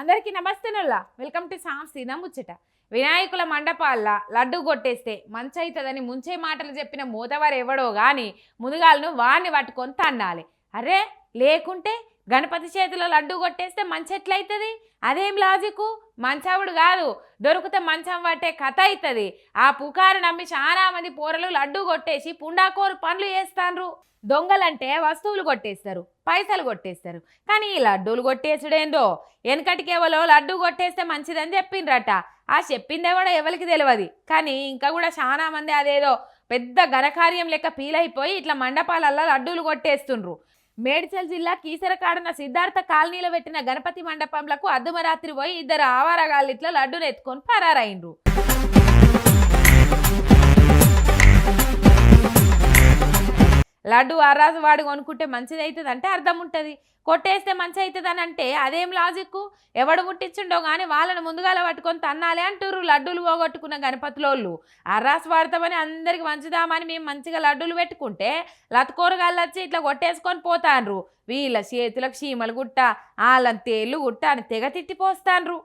అందరికీ చిన్నోళ్ళ welcome to సాంస్తిన ముచ్చట. వినాయకుల మండపాల్లా లడ్డు కొట్టేస్తే మంచి అవుతుందని ముంచే మాటలు చెప్పిన మూతవారు ఎవడో కానీ ముదుగాలను వాడిని పట్టుకొని తన్నాలి. అరే లేకుంటే గణపతి చేతిలో లడ్డు కొట్టేస్తే మంచి ఎట్లయితుంది? అదేం లాజికు? మంచావుడు కాదు. దొరికితే మంచం పట్టే కథ అవుతుంది ఆ పుకారు నమ్మి చాలా మంది పోరలు లడ్డు కొట్టేసి పుండాకోరు పనులు చేస్తాన్రు. దొంగలంటే వస్తువులు కొట్టేస్తారు పైసలు కొట్టేస్తారు. కానీ ఈ లడ్డూలు కొట్టేసుడేందో? వెనకటికేవలో లడ్డు కొట్టేస్తే మంచిదని చెప్పిండ్రట. ఆ చెప్పిందే కూడా ఎవరికి తెలియదు కానీ ఇంకా కూడా చాలా మంది అదేదో పెద్ద ఘనకార్యం లెక్క పీలైపోయి ఇట్లా మండపాలల్లో లడ్డూలు కొట్టేస్తుండ్రు. మేడ్చల్ జిల్లా కీసరకాడన సిద్ధార్థ కాలనీలో పెట్టిన గణపతి మండపంలకు అర్ధమరాత్రి పోయి ఇద్దరు ఆవారగాళ్ళు ఇట్లా పరారైండ్రు. లడ్డు అర్రాజు వాడు కొనుక్కుంటే మంచిది అవుతుంది అంటే అర్థం ఉంటుంది. కొట్టేస్తే మంచి అవుతుంది అని అంటే అదేం లాజిక్ ఎవడు ముట్టించుండో కానీ వాళ్ళని ముందుగాల పట్టుకొని తన్నాలి అంటారు లడ్డూలు పోగొట్టుకున్న గణపతిలోళ్ళు. అర్రాసు వాడతామని అందరికి మంచిదామని మేము మంచిగా లడ్డూలు పెట్టుకుంటే లతకూరగాళ్ళు వచ్చి ఇట్లా కొట్టేసుకొని పోతాండ్రు వీళ్ళ చేతులకు చీమలు గుట్ట వాళ్ళని తేళ్ళు గుట్ట అని తెగ తిట్టిపోస్తాండ్రు